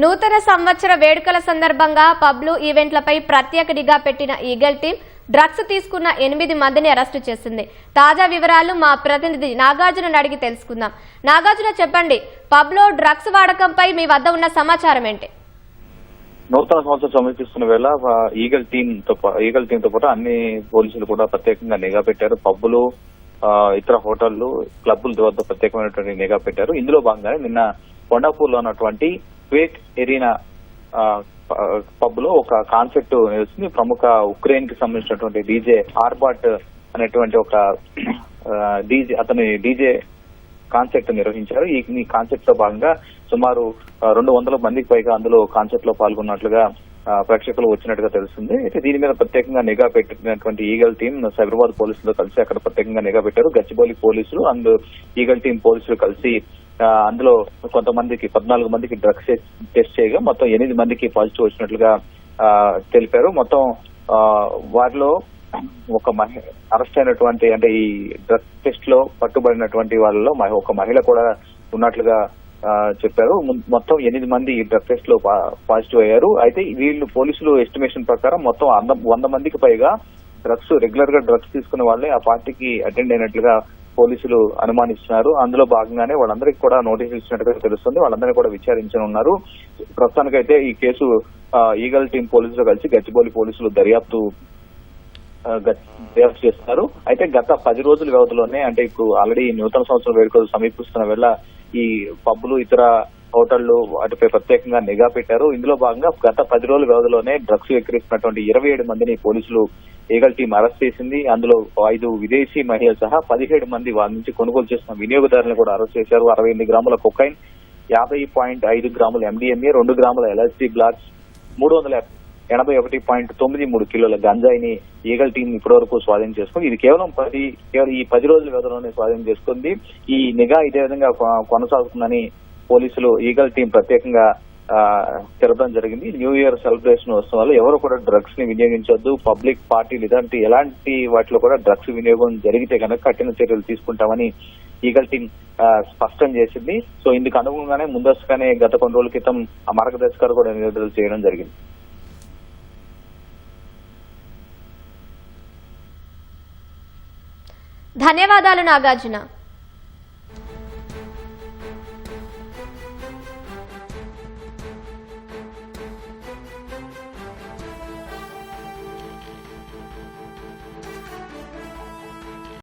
నూతన సంవత్సర వేడుకల సందర్భంగా పబ్లు ఈవెంట్లపై ప్రత్యేక నిఘా పెట్టిన ఈగల్ టీం డ్రగ్స్ తీసుకున్న ఎనిమిది మందిని అరెస్టు చేసింది. తాజా వివరాలు మా ప్రతినిధి నాగార్జున అడిగి తెలుసుకుందాం. నాగార్జున చెప్పండి పబ్లో డ్రగ్స్ వాడకంపై మీ వద్ద ఉన్న సమాచారం ఏంటి? నూతన సంవత్సరం సమీపిస్తున్న వేళ ఈగల్ టీమ్తో ఈగల్ టీమ్తో పాటు అన్ని పోలీసులు కూడా ప్రత్యేకంగా నిఘా పెట్టారు. పబ్బులు ఇతర హోటళ్ళు క్లబ్బుల వద్ద ప్రత్యేకమైనటువంటి నిఘా పెట్టారు. ఇందులో భాగంగానే నిన్న కొండాపూర్లో ఉన్నటువంటి క్వేక్ ఎరీనా పబ్లో ఒక కాన్సెప్ట్ నిలుస్తుంది. ప్రముఖ ఉక్రెయిన్కి సంబంధించినటువంటి డీజే ఆర్బాట్ అనేటువంటి ఒక డీజే అతని డీజే కాన్సెప్ట్ నిర్వహించారు. ఈ కాన్సెప్ట్లో భాగంగా సుమారు రెండు వందల మందికి పైగా అందులో కాన్సెప్ట్లో పాల్గొన్నట్లుగా ప్రేక్షకులు వచ్చినట్టుగా తెలుస్తుంది. అయితే దీని మీద ప్రత్యేకంగా నిఘా పెట్టినటువంటి ఈగల్ టీం సైబరాబాద్ పోలీసులతో కలిసి అక్కడ ప్రత్యేకంగా నిఘా పెట్టారు. గచ్చిబౌలి పోలీసులు అండ్ ఈగల్ టీం పోలీసులు కలిసి అందులో కొంతమందికి పద్నాలుగు మందికి డ్రగ్స్ టెస్ట్ చేయగా మొత్తం ఎనిమిది మందికి పాజిటివ్ వచ్చినట్లుగా తెలిపారు. మొత్తం వారిలో ఒక మహి అరెస్ట్ అయినటువంటి అంటే ఈ డ్రగ్ టెస్ట్లో పట్టుబడినటువంటి వాళ్ళలో మహి- ఒక మహిళ కూడా ఉన్నట్లుగా చెప్పారు. మొత్తం ఎనిమిది మంది ఈ డ్రగ్ టెస్ట్లో పా- పాజిటివ్ అయ్యారు. అయితే వీళ్ళు పోలీసులు ఎస్టిమేషన్ ప్రకారం మొత్తం వంద మందికి పైగా డ్రగ్స్ రెగ్యులర్గా డ్రగ్స్ తీసుకునే వాళ్ళే ఆ పార్టీకి అటెండ్ అయినట్లుగా పోలీసులు అనుమానిస్తున్నారు. అందులో భాగంగానే వాళ్ళందరికీ కూడా నోటీసులు ఇచ్చినట్టుగా తెలుస్తుంది. వాళ్ళందరినీ కూడా విచారించనున్నారు. ప్రస్తుతానికైతే ఈ కేసు ఈగల్ టీం పోలీసులు కలిసి గచ్చిబౌలి పోలీసులు దర్యాప్తు గ- దర్యాప్తు చేస్తున్నారు అయితే గత పది రోజుల వ్యవధిలోనే అంటే ఇప్పుడు ఆల్రెడీ నూతన సంవత్సరం వేడుకలు సమీపిస్తున్న వేళ ఈ పబ్బులు ఇతర హోటళ్ళు వాటిపై ప్రత్యేకంగా నిఘా పెట్టారు. ఇందులో భాగంగా గత పది రోజుల వ్యవధిలోనే డ్రగ్స్ ఎక్కిరిస్తున్నటువంటి ఇరవై ఏడు మందిని పోలీసులు ఈగల్ టీం అరెస్ట్ చేసింది. అందులో ఐదు విదేశీ మహిళలు సహా పదిహేడు మంది వారి నుంచి కొనుగోలు చేసిన వినియోగదారులను కూడా అరెస్ట్ చేశారు. అరవై ఎనిమిది గ్రాముల కొకైన్ యాభై పాయింట్ ఐదు గ్రాముల ఎండిఎంఏ రెండు గ్రాముల ఎల్ఎస్సీ బ్లాక్స్ మూడు వందల ఎనభై ఒకటి పాయింట్ తొమ్మిది మూడు కిలోల గంజాయిని ఈగల్ టీం ఇప్పటి వరకు స్వాధీనం చేసుకుంది. ఇది కేవలం పది కేవలం ఈ పది రోజుల వ్యవధిలోనే స్వాధీనం చేసుకుంది. ఈ నిఘా ఇదే విధంగా కొ- కొనసాగుతుందని పోలీసులు ఈగల్ టీం ప్రత్యేకంగా తిరగడం తెరపడం జరిగింది. న్యూ ఇయర్ సెలబ్రేషన్ ఉత్సవాలు ఎవరు కూడా డ్రగ్స్ని వినియోగించొద్దు. పబ్లిక్ పార్టీలు ఇలాంటి ఎలాంటి వాటిలో కూడా డ్రగ్స్ వినియోగం జరిగితే కనుక కఠిన చర్యలు తీసుకుంటామని ఈగల్ టీం స్పష్టం చేసింది. సో ఇందుకు అనుగుణంగానే ముందస్తుగానే గత కొన్ని రోజుల క్రితం ఆ మార్గదర్శకాలు కూడా నిలుదల చేయడం జరిగింది. ధన్యవాదాలు నాగార్జున.